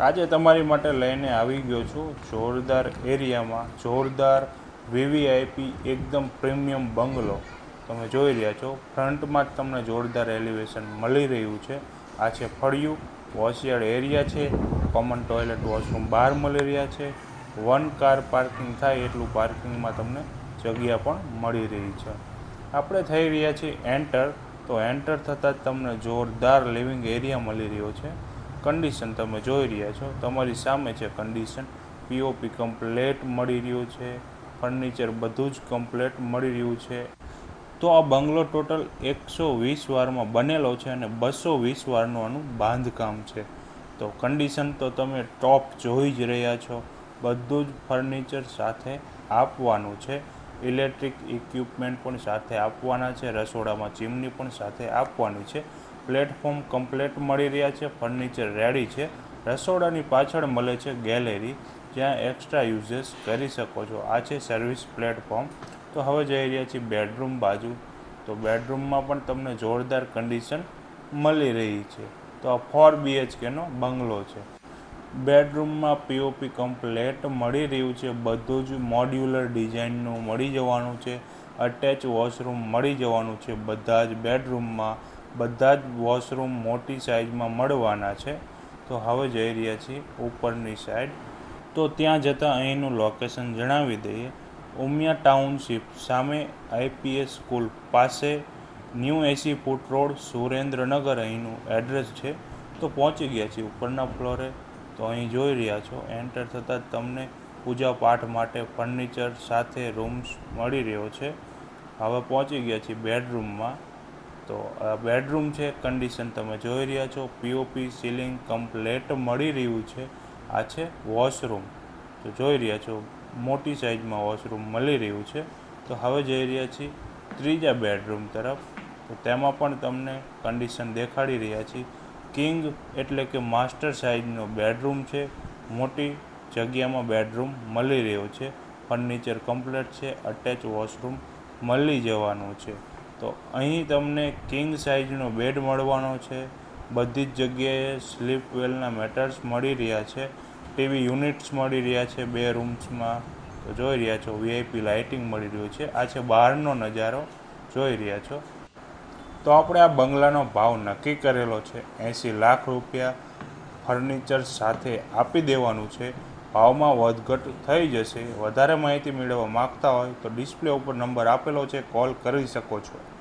આજે તમારી માટે લઈને આવી ગયો છું જોરદાર એરિયામાં, જોરદાર વીવીઆઈપી એકદમ પ્રીમિયમ બંગલો. તમે જોઈ રહ્યા છો, ફ્રન્ટમાં જ તમને જોરદાર એલિવેશન મળી રહ્યું છે. આ છે ફળિયું, વોશયાર્ડ એરિયા છે કોમન ટોયલેટ વોશરૂમ બહાર મળી રહ્યા છે. વન કાર પાર્કિંગ થાય એટલું પાર્કિંગમાં તમને જગ્યા પણ મળી રહી છે. આપણે થઈ રહ્યા છીએ એન્ટર તો એન્ટર થતાં જ તમને જોરદાર લિવિંગ એરિયા મળી રહ્યો છે. કન્ડિશન તમે જોઈ રહ્યા છો. તમારી સામે છે કન્ડિશન પીઓપી કમ્પ્લેટ મળી રહ્યું છે. ફર્નિચર બધું જ કમ્પ્લેટ મળી રહ્યું છે. તો આ બંગલો ટોટલ એકસો વીસ વારમાં બનેલો છે અને બસો વીસ વારનું આનું બાંધકામ છે. તો કન્ડિશન તો તમે ટોપ જોઈ જ રહ્યા છો. બધું જ ફર્નિચર સાથે આપવાનું છે. ઇલેક્ટ્રિક ઇક્વિપમેન્ટ પણ સાથે આપવાના છે. રસોડામાં ચીમની પણ સાથે આપવાની છે. પ્લેટફોર્મ કમ્પ્લેટ મળી રહ્યા છે, ફર્નિચર રેડી છે, રસોડાની પાછળ મળે છે ગેલેરી, જ્યાં એક્સ્ટ્રા યુઝેસ કરી શકો છો. આ છે સર્વિસ પ્લેટફોર્મ. તો હવે જઈ રહ્યા છીએ બેડરૂમ બાજુ. તો બેડરૂમમાં પણ તમને જોરદાર કન્ડિશન મળી રહી છે. તો આ ફોર બીએચકેનો બંગલો છે. બેડરૂમમાં પીઓપી કમ્પ્લેટ મળી રહ્યું છે. બધું જ મોડ્યુલર ડિઝાઇનનું મળી જવાનું છે. અટેચ વોશરૂમ મળી જવાનું છે. બધા જ બેડરૂમમાં બધા જ વોશરૂમ મોટી સાઇઝમાં મળવાના છે. તો હવે જઈ રહ્યા છીએ ઉપરની સાઈડ તો ત્યાં જતાં અહીંનું લોકેશન જણાવી દઈએ. ઉમિયા ટાઉનશીપ સામે આઈપીએસ સ્કૂલ પાસે ન્યૂ એસી ફૂટ રોડ સુરેન્દ્રનગર અહીંનું એડ્રેસ છે. તો પહોંચી ગયા છીએ ઉપરના ફ્લોરે તો અહીં જોઈ રહ્યા છો એન્ટર થતાં તમને પૂજા પાઠ માટે ફર્નિચર સાથે રૂમ્સ મળી રહ્યો છે. હવે પહોંચી ગયા છીએ બેડરૂમમાં તો આ બેડરૂમ છે કન્ડિશન તમે જોઈ રહ્યા છો પીઓપી સીલિંગ કમ્પ્લેટ મળી રહ્યું છે. આ છે વોશરૂમ તો જોઈ રહ્યા છો, મોટી સાઇઝમાં વોશરૂમ મળી રહ્યું છે. તો હવે જઈ રહ્યા છીએ ત્રીજા બેડરૂમ તરફ. તો તેમાં પણ તમને કન્ડિશન દેખાડી રહ્યા છીએ. કિંગ એટલે કે માસ્ટર સાઇઝનો બેડરૂમ છે. મોટી જગ્યામાં બેડરૂમ મળી રહ્યો છે. ફર્નિચર કમ્પ્લેટ છે અટેચ વોશરૂમ મળી જવાનું છે. તો અહીં તમને કિંગ સાઇઝનો બેડ મળવાનો છે. બધી જ જગ્યાએ સ્લીપ વેલના મેટર્સ મળી રહ્યા છે. ટીવી યુનિટ્સ મળી રહ્યા છે બે રૂમ્સમાં. તો જોઈ રહ્યા છો વીઆઈપી લાઇટિંગ મળી રહ્યું છે. આ છે બહારનો નજારો. જોઈ રહ્યા છો. તો આપણે આ બંગલાનો ભાવ નક્કી કરેલો છે. એંસી લાખ રૂપિયા ફર્નિચર સાથે આપી દેવાનું છે. ભાવમાં વધઘટ થઈ જશે. વધારે માહિતી મેળવવા માગતા હોય તો ડિસ્પ્લે ઉપર નંબર આપેલો છે. કોલ કરી શકો છો.